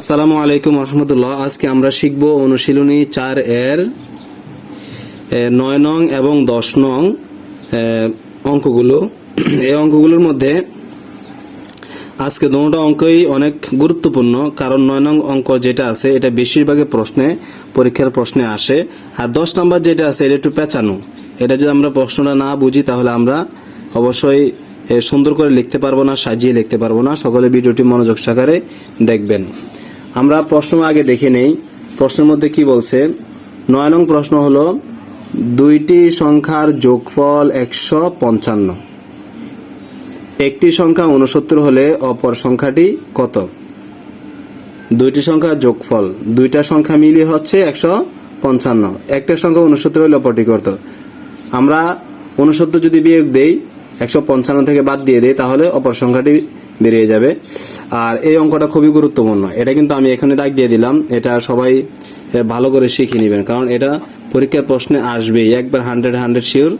আসসালামু আলাইকুম রহমতুল্লাহ। আজকে আমরা শিখব অনুশীলনী চার এর নয় নং এবং দশ নং অঙ্কগুলো। এই অঙ্কগুলোর মধ্যে আজকে দুটো অঙ্কই অনেক গুরুত্বপূর্ণ, কারণ নয় নং অঙ্ক যেটা আছে, এটা বেশিরভাগই প্রশ্নে, পরীক্ষার প্রশ্নে আসে। আর দশ নাম্বার যেটা আছে, এটা একটু পেঁচানো। এটা যদি আমরা প্রশ্নটা না বুঝি, তাহলে আমরা অবশ্যই সুন্দর করে লিখতে পারব না, সাজিয়ে লিখতে পারব না। সকলে ভিডিওটি মনোযোগ সহকারে দেখবেন। আমরা প্রশ্ন আগে দেখে নেই। প্রশ্নের মধ্যে কি বলছে? নয় নং প্রশ্ন হলো, দুইটি সংখ্যার যোগফল একশো পঞ্চান্ন। একটি সংখ্যা উনসত্তর হলে অপর সংখ্যাটি কত? দুইটি সংখ্যার যোগফল, দুইটা সংখ্যা মিলিয়ে হচ্ছে একশো পঞ্চান্ন। একটা সংখ্যা উনসত্তর হলে অপরটি কত? আমরা উনসত্তর যদি বিয়োগ দেই, একশো পঞ্চান্ন থেকে বাদ দিয়ে দেই, তাহলে অপর সংখ্যাটি বেরিয়ে যাবে। আর এই অঙ্কটা খুবই গুরুত্বপূর্ণ। এটা কিন্তু আমি এখানে দাগ দিয়ে দিলাম। এটা সবাই ভালো করে শিখে নেবেন। কারণ এটা পরীক্ষার প্রশ্নে আসবেই। একবার হান্ড্রেড হান্ড্রেড শিওর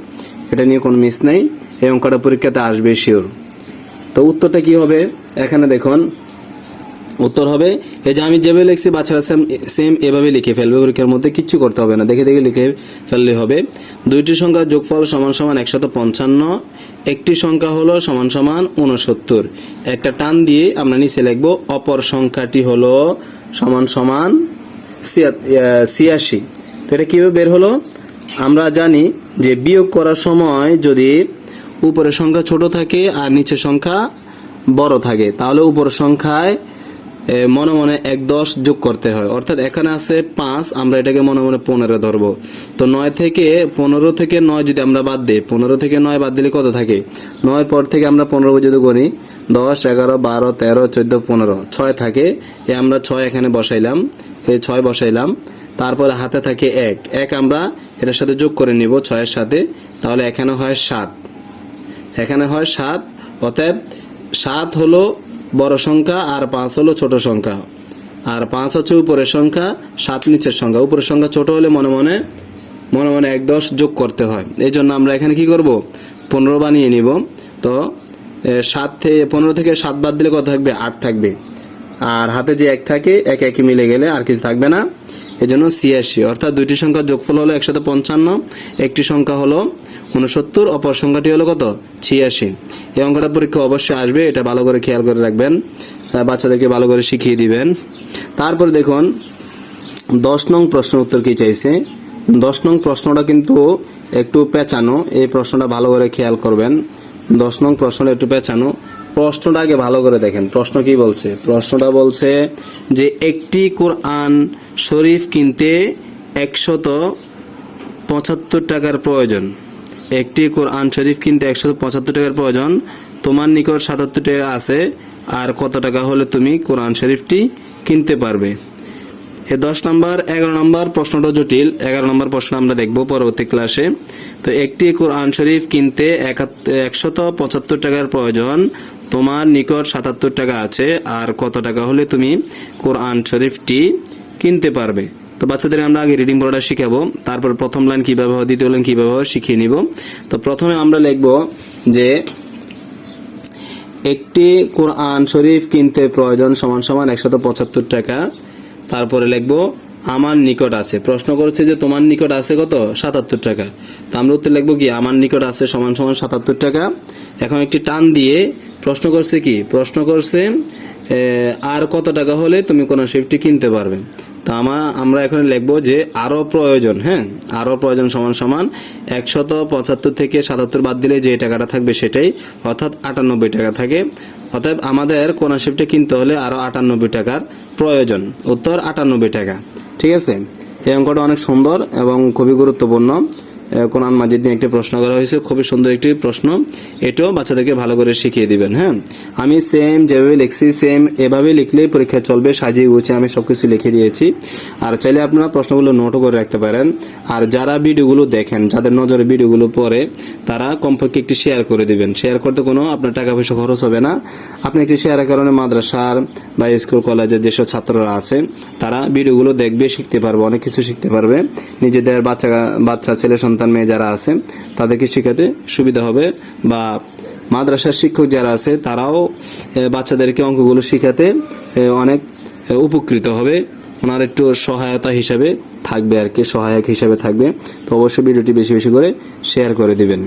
এটা নিয়ে কোনো মিস নেই। এই অঙ্কটা পরীক্ষাতে আসবে শিওর তো উত্তরটা কি হবে? এখানে দেখুন। উত্তর হবে, এই যে আমি যেভাবে লিখছি, বাচ্চারা সেম সেম এভাবে লিখে ফেলবে পরীক্ষার মধ্যে কিচ্ছু করতে হবে না। দেখে দেখে লিখে ফেললে হবে। দুইটি সংখ্যার যোগফল সমান সমান একশত পঞ্চান্ন, একটি সংখ্যা হলো সমান সমান উনসত্তর একটা টান দিয়ে আমরা নিচে লিখব, অপর সংখ্যাটি হলো সমান সমান ছিয়াশি। তো এটা কীভাবে বের হলো? আমরা জানি যে বিয়োগ করার সময় যদি উপরের সংখ্যা ছোট থাকে আর নিচের সংখ্যা বড় থাকে, তাহলে উপরের সংখ্যায় মনে মনে এক দশ যোগ করতে হয়। অর্থাৎ এখানে আছে পাঁচ, আমরা এটাকে মনে মনে পনেরো ধরবো। তো নয় থেকে পনেরো থেকে নয় যদি আমরা বাদ দিই, পনেরো থেকে নয় বাদ দিলে কত থাকে? নয় পর থেকে আমরা পনেরো যদি করি দশ, এগারো, বারো, তেরো, চোদ্দ, পনেরো, ছয় থাকে। এ আমরা ছয় এখানে বসাইলাম। এ ছয় বসাইলাম। তারপরে হাতে থাকে এক। এক আমরা এটার সাথে যোগ করে নিব ছয়ের সাথে। তাহলে এখানে হয় সাত। এখানে হয় সাত, অতএব সাত হলো বড় সংখ্যা আর পাঁচ হলো ছোট সংখ্যা। আর পাঁচ হচ্ছে উপরের সংখ্যা, সাত নিচের সংখ্যা। উপরের সংখ্যা ছোট হলে মনে মনে মনে মনে এক দশ যোগ করতে হয়। এই জন্য আমরা এখানে কি করব? পনেরো বানিয়ে নিব। তো সাত থেকে পনেরো থেকে সাত বাদ দিলে কত থাকবে? আট থাকবে। আর হাতে যে এক থাকে, এক একই মিলে গেলে আর কিছু থাকবে না। এই এজন্য ছিয়াশি। অর্থাৎ দুইটি সংখ্যার যোগফল হলো একশত পঞ্চান্ন। একটি সংখ্যা হলো উনসত্তর অপর সংখ্যাটি হলো কত? ছিয়াশি। এই অঙ্কটা পরীক্ষা অবশ্যই আসবে, এটা ভালো করে খেয়াল করে রাখবেন। বাচ্চাদেরকে ভালো করে শিখিয়ে দিবেন। তারপরে দেখুন, দশ নং প্রশ্ন উত্তর কি চাইছে? দশ নং প্রশ্নটা কিন্তু একটু পেঁচানো, এই প্রশ্নটা ভালো করে খেয়াল করবেন। দশ নং প্রশ্নটা একটু পেঁচানো। প্রশ্নটা আগে ভালো করে দেখেন, প্রশ্ন কি বলছে? প্রশ্নটা বলছে যে, একটি কোরআন শরীফ কিনতে একশত পঁচাত্তর টাকার প্রয়োজন। একটি কোরআন শরীফ কিনতে একশো পঁচাত্তর টাকার প্রয়োজন, তোমার নিকট সাতাত্তর টাকা আছে, আর কত টাকা হলে তুমি কোরআন শরীফটি কিনতে পারবে? এ দশ নম্বর, এগারো নম্বর প্রশ্নটা জটিল, এগারো নম্বর প্রশ্ন আমরা দেখব পরবর্তী ক্লাসে। তো একটি কোরআন শরীফ কিনতে একশত পঁচাত্তর টাকার প্রয়োজন, তোমার নিকট সাতাত্তর টাকা আছে, আর কত টাকা হলে তুমি কোরআন শরীফটি কিনতে পারবে? তো বাচ্চাদের আমরা আগে রিডিং পড়াটা শিখাবো, তারপর প্রথম লাইন কীভাবে হয় দ্বিতীয় লাইন কীভাবে হয় শিখিয়ে নিব। তো প্রথমে আমরা লিখব যে, একটি কোরআন শরীফ কিনতে প্রয়োজন সমান সমান একশত পঁচাত্তর টাকা। তারপরে লিখব, আমার নিকট আছে। প্রশ্ন করেছে যে, তোমার নিকট আছে কত? সাতাত্তর টাকা। তো আমরা উত্তর লিখব কি, আমার নিকট আছে সমান সমান সাতাত্তর টাকা। এখন একটি টান দিয়ে প্রশ্ন করছে কি? প্রশ্ন করছে আর কত টাকা হলে তুমি কোন শিফটটি কিনতে পারবে? তো আমা, আমরা এখন লিখব যে আরও প্রয়োজন হ্যাঁ? আরও প্রয়োজন সমান সমান একশত পঁচাত্তর থেকে সাতাত্তর বাদ দিলে যে টাকাটা থাকবে সেটাই, অর্থাৎ আটানব্বই টাকা থাকে। অতএব আমাদের কোন শিফটে কিনতে হলে আরও আটানব্বই টাকার প্রয়োজন। উত্তর আটানব্বই টাকা। ঠিক আছে? এই অঙ্কটা অনেক সুন্দর এবং খুবই গুরুত্বপূর্ণ। কোরআন মাজিদ নিয়ে একটি প্রশ্ন করা হয়েছে। খুবই সুন্দর একটি প্রশ্ন। এটাও বাচ্চাদেরকে ভালো করে শিখিয়ে দিবেন হ্যাঁ? আমি সেম যেভাবে লিখছি সেম এভাবে লিখলেই পরীক্ষা চলবে, সাজিয়ে গুছিয়ে আমি সবকিছু লিখে দিয়েছি। আর চাইলে আপনারা প্রশ্নগুলো নোটও করে রাখতে পারেন। আর যারা ভিডিওগুলো দেখেন, যাদের নজরে ভিডিওগুলো পড়ে, তারা কমপক্ষে একটি শেয়ার করে দিবেন। শেয়ার করতে কোনো আপনার টাকা পয়সা খরচ হবে না। আপনি একটি শেয়ারের কারণে মাদ্রাসার বা স্কুল কলেজের যেসব ছাত্ররা আছে, তারা ভিডিওগুলো দেখবে, শিখতে পারবে, অনেক কিছু শিখতে পারবে। নিজেদের বাচ্চা বাচ্চা, ছেলে সন্তান মেয়ে যারা আছে, তাদেরকে শেখাতে সুবিধা হবে বা মাদ্রাসার শিক্ষক যারা আছে, তারাও বাচ্চাদেরকে অঙ্কগুলো শেখাতে অনেক উপকৃত হবে। ওনার একটু সহায়তা হিসাবে থাকবে আর কি, সহায়ক হিসাবে থাকবে। তো অবশ্যই ভিডিওটি বেশি বেশি করে শেয়ার করে দিবেন।